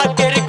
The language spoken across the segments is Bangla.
হাতের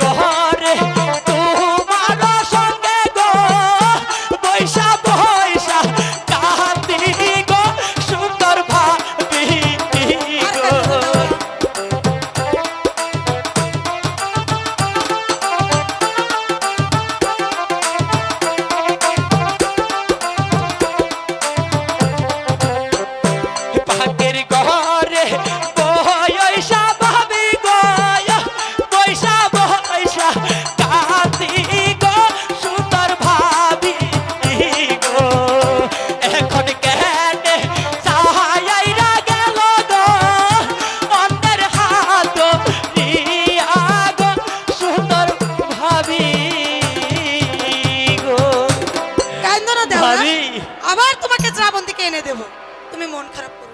দেবো তুমি মন খারাপ করো।